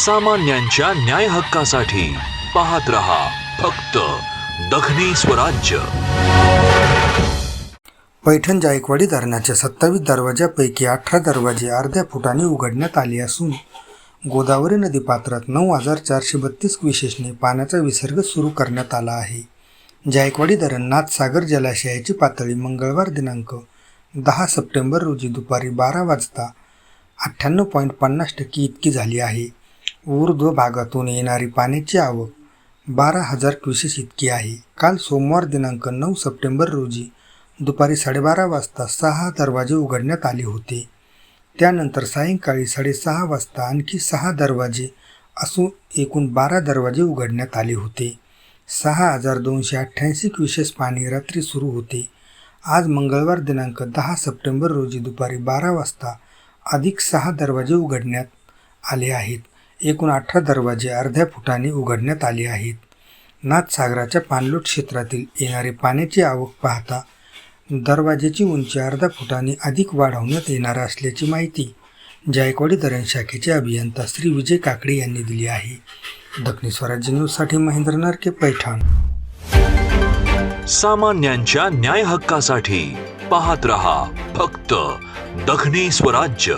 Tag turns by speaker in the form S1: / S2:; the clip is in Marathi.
S1: सामान्यांच्या न्याय हक्कासाठी पाहत रहा फक्त दखनी स्वराज्य.
S2: पैठण जायकवाडी धरणाच्या सत्तावीस दरवाजापैकी अठरा दरवाजे अर्ध्या फुटाने उघडण्यात आले असून गोदावरी नदीपात्रात नऊ हजार चारशे बत्तीस विशेषने पाण्याचा विसर्ग सुरू करण्यात आला आहे. जायकवाडी धरण नाथसागर जलाशयाची पातळी मंगळवार दिनांक दहा सप्टेंबर रोजी दुपारी बारा वाजता अठ्ठ्याण्णव पॉईंट पन्नास टक्के इतकी झाली आहे. ऊर्ध्व भागातून येणारी पाण्याची आवक बारा हजार क्युसेस इतकी आहे. काल सोमवार दिनांक नऊ सप्टेंबर रोजी दुपारी साडेबारा वाजता सहा दरवाजे उघडण्यात आले होते. त्यानंतर सायंकाळी साडेसहा वाजता आणखी सहा दरवाजे असून एकूण बारा दरवाजे उघडण्यात आले होते. सहा हजार दोनशे अठ्ठ्याऐंशी क्युसेस पाणी रात्री सुरू होते. आज मंगळवार दिनांक दहा सप्टेंबर रोजी दुपारी बारा वाजता अधिक सहा दरवाजे उघडण्यात आले आहेत. एकूण अठरा दरवाजे अर्ध्या फुटाने उघडण्यात आले आहेत. नाथसागराच्या पाणलोट क्षेत्रातील येणारे पाण्याची आवक पाहता दरवाजेची उंची अर्धा फुटाने अधिक वाढवण्यात येणार असल्याची माहिती जायकवाडी धरण शाखेचे अभियंता श्री विजय काकडे यांनी दिली आहे. दक्षिण स्वराज्य न्यूजसाठी महेंद्र नारके पैठण.
S1: सामान्यांच्या न्याय हक्कासाठी पाहत रहा फक्त दखनी स्वराज्य.